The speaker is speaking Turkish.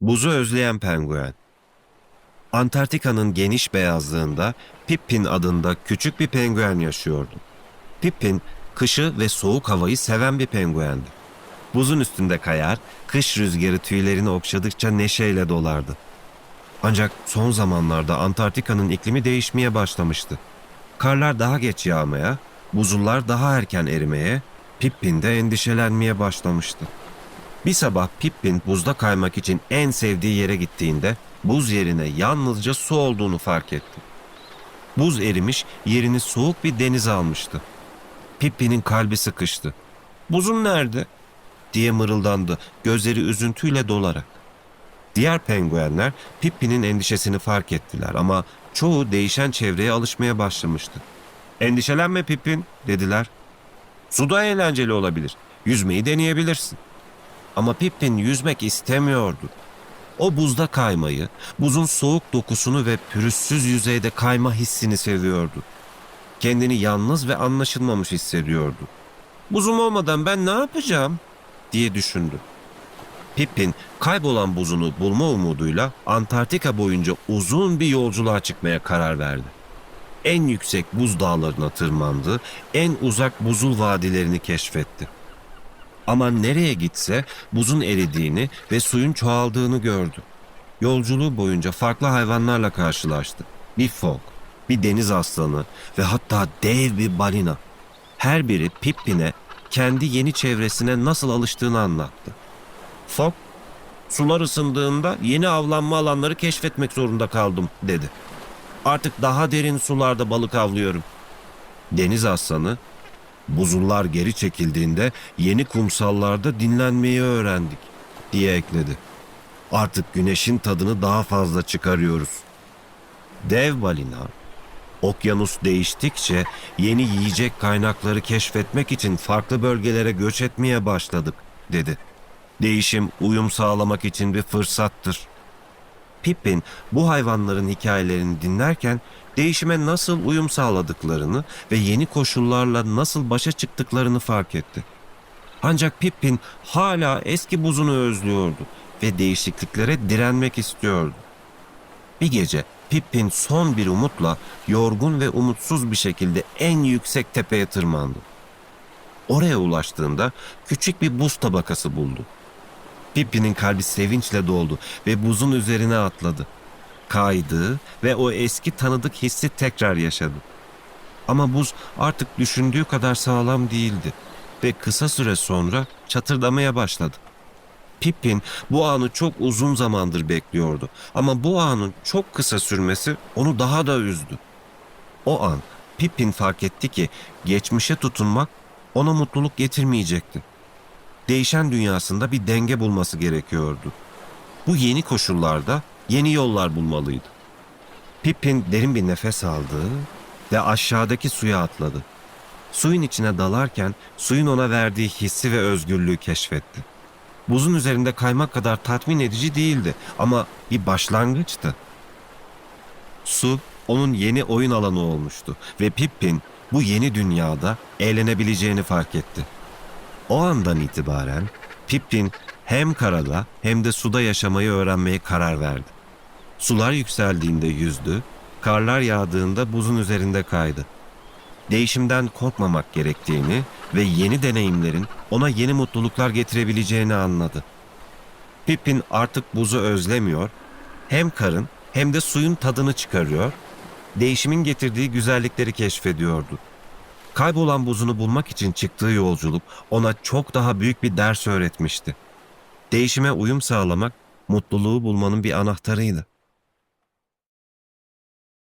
Buzu özleyen penguen. Antarktika'nın geniş beyazlığında Pippin adında küçük bir penguen yaşıyordu. Pippin kışı ve soğuk havayı seven bir penguendi. Buzun üstünde kayar, kış rüzgarı tüylerini okşadıkça neşeyle dolardı. Ancak son zamanlarda Antarktika'nın iklimi değişmeye başlamıştı. Karlar daha geç yağmaya, buzullar daha erken erimeye, Pippin de endişelenmeye başlamıştı. Bir sabah Pippin buzda kaymak için en sevdiği yere gittiğinde buz yerine yalnızca su olduğunu fark etti. Buz erimiş, yerini soğuk bir deniz almıştı. Pippin'in kalbi sıkıştı. Buzun nerede? diye mırıldandı gözleri üzüntüyle dolarak. Diğer penguenler Pippin'in endişesini fark ettiler ama çoğu değişen çevreye alışmaya başlamıştı. Endişelenme Pippin dediler. Suda eğlenceli olabilir. Yüzmeyi deneyebilirsin. Ama Pippin yüzmek istemiyordu. O buzda kaymayı, buzun soğuk dokusunu ve pürüzsüz yüzeyde kayma hissini seviyordu. Kendini yalnız ve anlaşılmamış hissediyordu. Buzum olmadan ben ne yapacağım diye düşündü. Pippin kaybolan buzunu bulma umuduyla Antarktika boyunca uzun bir yolculuğa çıkmaya karar verdi. En yüksek buz dağlarına tırmandı, en uzak buzul vadilerini keşfetti. Ama nereye gitse buzun eridiğini ve suyun çoğaldığını gördü. Yolculuğu boyunca farklı hayvanlarla karşılaştı. Bir fok, bir deniz aslanı ve hatta dev bir balina. Her biri Pippin'e kendi yeni çevresine nasıl alıştığını anlattı. Fok, sular ısındığında yeni avlanma alanları keşfetmek zorunda kaldım dedi. Artık daha derin sularda balık avlıyorum. Deniz aslanı, buzullar geri çekildiğinde yeni kumsallarda dinlenmeyi öğrendik diye ekledi. Artık güneşin tadını daha fazla çıkarıyoruz. Dev balina, okyanus değiştikçe yeni yiyecek kaynakları keşfetmek için farklı bölgelere göç etmeye başladık dedi. Değişim uyum sağlamak için bir fırsattır. Pippin bu hayvanların hikayelerini dinlerken değişime nasıl uyum sağladıklarını ve yeni koşullarla nasıl başa çıktıklarını fark etti. Ancak Pippin hala eski buzunu özlüyordu ve değişikliklere direnmek istiyordu. Bir gece Pippin son bir umutla yorgun ve umutsuz bir şekilde en yüksek tepeye tırmandı. Oraya ulaştığında küçük bir buz tabakası buldu. Pippin'in kalbi sevinçle doldu ve buzun üzerine atladı. Kaydı ve o eski tanıdık hissi tekrar yaşadı. Ama buz artık düşündüğü kadar sağlam değildi ve kısa süre sonra çatırdamaya başladı. Pippin bu anı çok uzun zamandır bekliyordu ama bu anın çok kısa sürmesi onu daha da üzdü. O an Pippin fark etti ki geçmişe tutunmak ona mutluluk getirmeyecekti değişen dünyasında bir denge bulması gerekiyordu. Bu yeni koşullarda yeni yollar bulmalıydı. Pippin derin bir nefes aldı ve aşağıdaki suya atladı. Suyun içine dalarken suyun ona verdiği hissi ve özgürlüğü keşfetti. Buzun üzerinde kaymak kadar tatmin edici değildi ama bir başlangıçtı. Su onun yeni oyun alanı olmuştu ve Pippin bu yeni dünyada eğlenebileceğini fark etti. O andan itibaren Pippin hem karada hem de suda yaşamayı öğrenmeye karar verdi. Sular yükseldiğinde yüzdü, karlar yağdığında buzun üzerinde kaydı. Değişimden korkmamak gerektiğini ve yeni deneyimlerin ona yeni mutluluklar getirebileceğini anladı. Pippin artık buzu özlemiyor, hem karın hem de suyun tadını çıkarıyor, değişimin getirdiği güzellikleri keşfediyordu. Kaybolan buzunu bulmak için çıktığı yolculuk ona çok daha büyük bir ders öğretmişti. Değişime uyum sağlamak mutluluğu bulmanın bir anahtarıydı.